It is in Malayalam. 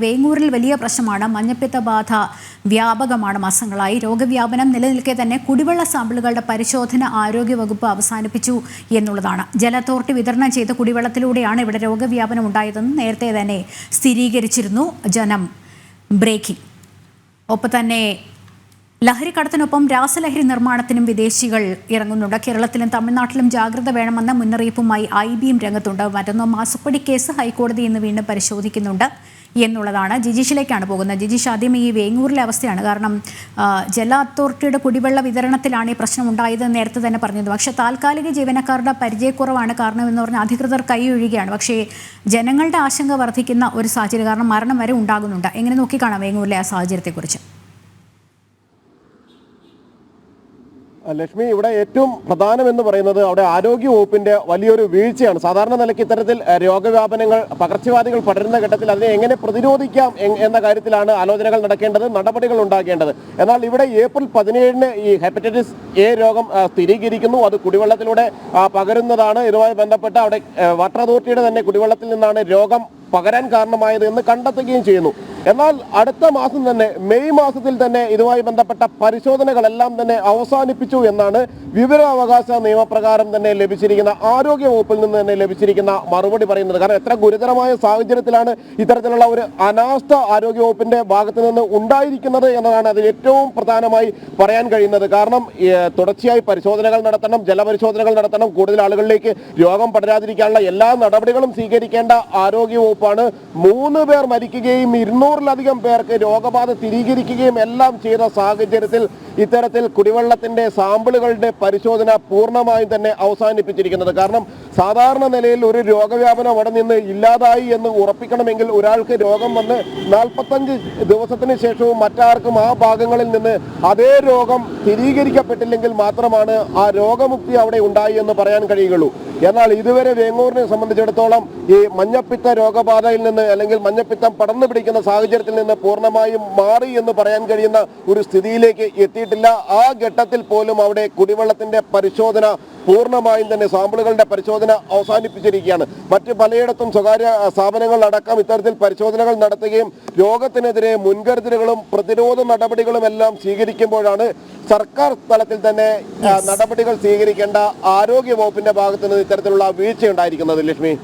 വേങ്ങൂരിൽ വലിയ പ്രശ്നമാണ്. മഞ്ഞപ്പിത്ത ബാധ വ്യാപകമാണ് മാസങ്ങളായി. രോഗവ്യാപനം നിലനിൽക്കെ തന്നെ കുടിവെള്ള സാമ്പിളുകളുടെ പരിശോധന ആരോഗ്യവകുപ്പ് അവസാനിപ്പിച്ചു എന്നുള്ളതാണ്. ജല അതോറിറ്റി വിതരണം ചെയ്ത കുടിവെള്ളത്തിലൂടെയാണ് ഇവിടെ രോഗവ്യാപനം ഉണ്ടായതെന്ന് നേരത്തെ തന്നെ സ്ഥിരീകരിച്ചിരുന്നു. ജനം ബ്രേക്കിംഗ്. ഒപ്പം തന്നെ ലഹരിക്കടത്തിനൊപ്പം രാസലഹരി നിർമ്മാണത്തിനും വിദേശികൾ ഇറങ്ങുന്നുണ്ട്. കേരളത്തിലും തമിഴ്നാട്ടിലും ജാഗ്രത വേണമെന്ന മുന്നറിയിപ്പുമായി ഐ ബിയും രംഗത്തുണ്ട്. മറ്റൊന്ന് മാസപ്പടി കേസ് ഹൈക്കോടതി ഇന്ന് വീണ്ടും പരിശോധിക്കുന്നുണ്ട്. എന്നുള്ളതാണ് ജിജീഷിലേക്കാണ് പോകുന്നത്. ജിജീഷ് ആദ്യം ഈ വേങ്ങൂരിലെ അവസ്ഥയാണ്. കാരണം ജല അതോറിറ്റിയുടെ കുടിവെള്ള വിതരണത്തിലാണ് ഈ പ്രശ്നം ഉണ്ടായത് നേരത്തെ തന്നെ പറഞ്ഞത് പക്ഷേ താൽക്കാലിക ജീവനക്കാരുടെ പരിചയക്കുറവാണ് കാരണമെന്ന് പറഞ്ഞാൽ അധികൃതർ കൈയൊഴുകയാണ് പക്ഷേ ജനങ്ങളുടെ ആശങ്ക വർദ്ധിക്കുന്ന ഒരു സാഹചര്യം കാരണം മരണം വരെ ഉണ്ടാകുന്നുണ്ട്. എങ്ങനെ നോക്കിക്കാണാം വേങ്ങൂരിലെ ആ സാഹചര്യത്തെക്കുറിച്ച്? ലക്ഷ്മി ഇവിടെ ഏറ്റവും പ്രധാനം എന്ന് പറയുന്നത് അവിടെ ആരോഗ്യ വകുപ്പിന്റെ വലിയൊരു വീഴ്ചയാണ്. സാധാരണ നിലയ്ക്ക് ഇത്തരത്തിൽ രോഗവ്യാപനങ്ങൾ പകർച്ചവ്യാധികൾ പടരുന്ന ഘട്ടത്തിൽ അതിനെ എങ്ങനെ പ്രതിരോധിക്കാം എന്ന കാര്യത്തിലാണ് ആലോചനകൾ നടക്കേണ്ടത് നടപടികൾ ഉണ്ടാക്കേണ്ടത് എന്നാൽ ഇവിടെ ഏപ്രിൽ പതിനേഴിന് ഈ ഹെപ്പറ്റൈറ്റിസ് എ രോഗം സ്ഥിരീകരിക്കുന്നു. അത് കുടിവെള്ളത്തിലൂടെ പകരുന്നതാണ്. ഇതുമായി ബന്ധപ്പെട്ട് അവിടെ വാട്ടർ അതോറിറ്റിയുടെ തന്നെ കുടിവെള്ളത്തിൽ നിന്നാണ് രോഗം പകരാൻ കാരണമായത് എന്ന് കണ്ടെത്തുകയും ചെയ്യുന്നു. എന്നാൽ അടുത്ത മാസം തന്നെ മെയ് മാസത്തിൽ തന്നെ ഇതുമായി ബന്ധപ്പെട്ട പരിശോധനകളെല്ലാം തന്നെ അവസാനിപ്പിച്ചു എന്നാണ് വിവരാവകാശ നിയമപ്രകാരം തന്നെ ലഭിച്ചിരിക്കുന്ന ആരോഗ്യ വകുപ്പിൽ നിന്ന് തന്നെ ലഭിച്ചിരിക്കുന്ന മറുപടി പറയുന്നത്. കാരണം എത്ര ഗുരുതരമായ സാഹചര്യത്തിലാണ് ഇത്തരത്തിലുള്ള ഒരു അനാസ്ഥ ആരോഗ്യ വകുപ്പിന്റെ ഭാഗത്ത് നിന്ന് ഉണ്ടായിരിക്കുന്നത് എന്നതാണ് അതിൽ ഏറ്റവും പ്രധാനമായി പറയാൻ കഴിയുന്നത്. കാരണം തുടർച്ചയായി പരിശോധനകൾ നടത്തണം ജലപരിശോധനകൾ നടത്തണം കൂടുതൽ ആളുകളിലേക്ക് രോഗം പടരാതിരിക്കാനുള്ള എല്ലാ നടപടികളും സ്വീകരിക്കേണ്ട ആരോഗ്യ വകുപ്പാണ് മൂന്ന് പേർ മരിക്കുകയും ഇരുന്നൂറിലധികം പേർക്ക് രോഗബാധ സ്ഥിരീകരിക്കുകയും എല്ലാം ചെയ്ത സാഹചര്യത്തിൽ ഇത്തരത്തിൽ കുടിവെള്ളത്തിന്റെ സാമ്പിളുകളുടെ പരിശോധന പൂർണമായും തന്നെ അവസാനിപ്പിച്ചിരിക്കുന്നത്. കാരണം സാധാരണ നിലയിൽ ഒരു രോഗവ്യാപനം അവിടെ നിന്ന് ഇല്ലാതായി എന്ന് ഉറപ്പിക്കണമെങ്കിൽ ഒരാൾക്ക് രോഗം വന്ന് നാൽപ്പത്തഞ്ച് ദിവസത്തിന് ശേഷവും മറ്റാർക്കും ആ ഭാഗങ്ങളിൽ നിന്ന് അതേ രോഗം സ്ഥിരീകരിക്കപ്പെട്ടില്ലെങ്കിൽ മാത്രമാണ് ആ രോഗമുക്തി അവിടെ ഉണ്ടായി എന്ന് പറയാൻ കഴിയുകയുള്ളൂ. എന്നാൽ ഇതുവരെ വേങ്ങൂരിനെ സംബന്ധിച്ചിടത്തോളം ഈ മഞ്ഞപ്പിത്ത രോഗബാധയിൽ നിന്ന് അല്ലെങ്കിൽ മഞ്ഞപ്പിത്തം പടർന്നു പിടിക്കുന്ന സാഹചര്യത്തിൽ നിന്ന് പൂർണമായും മാറി എന്ന് പറയാൻ കഴിയുന്ന ഒരു സ്ഥിതിയിലേക്ക് എത്തിയിട്ടില്ല ആ ഘട്ടത്തിൽ പോലും അവിടെ കുടിവെള്ളത്തിന്റെ പരിശോധന പൂർണമായും തന്നെ സാമ്പിളുകളുടെ പരിശോധന അവസാനിപ്പിച്ചിരിക്കുകയാണ്. മറ്റ് പലയിടത്തും സ്വകാര്യ സ്ഥാപനങ്ങളിലടക്കം സ്ഥാപനങ്ങളടക്കം ഇത്തരത്തിൽ പരിശോധനകൾ നടത്തുകയും രോഗത്തിനെതിരെ മുൻകരുതലുകളും പ്രതിരോധ നടപടികളും എല്ലാം സ്വീകരിക്കുമ്പോഴാണ് സർക്കാർ തലത്തിൽ തന്നെ നടപടികൾ സ്വീകരിക്കേണ്ട ആരോഗ്യ വകുപ്പിന്റെ ഭാഗത്തുനിന്ന് ഇത്തരത്തിലുള്ള വീഴ്ച ഉണ്ടായിരിക്കുന്നത് ലക്ഷ്മി.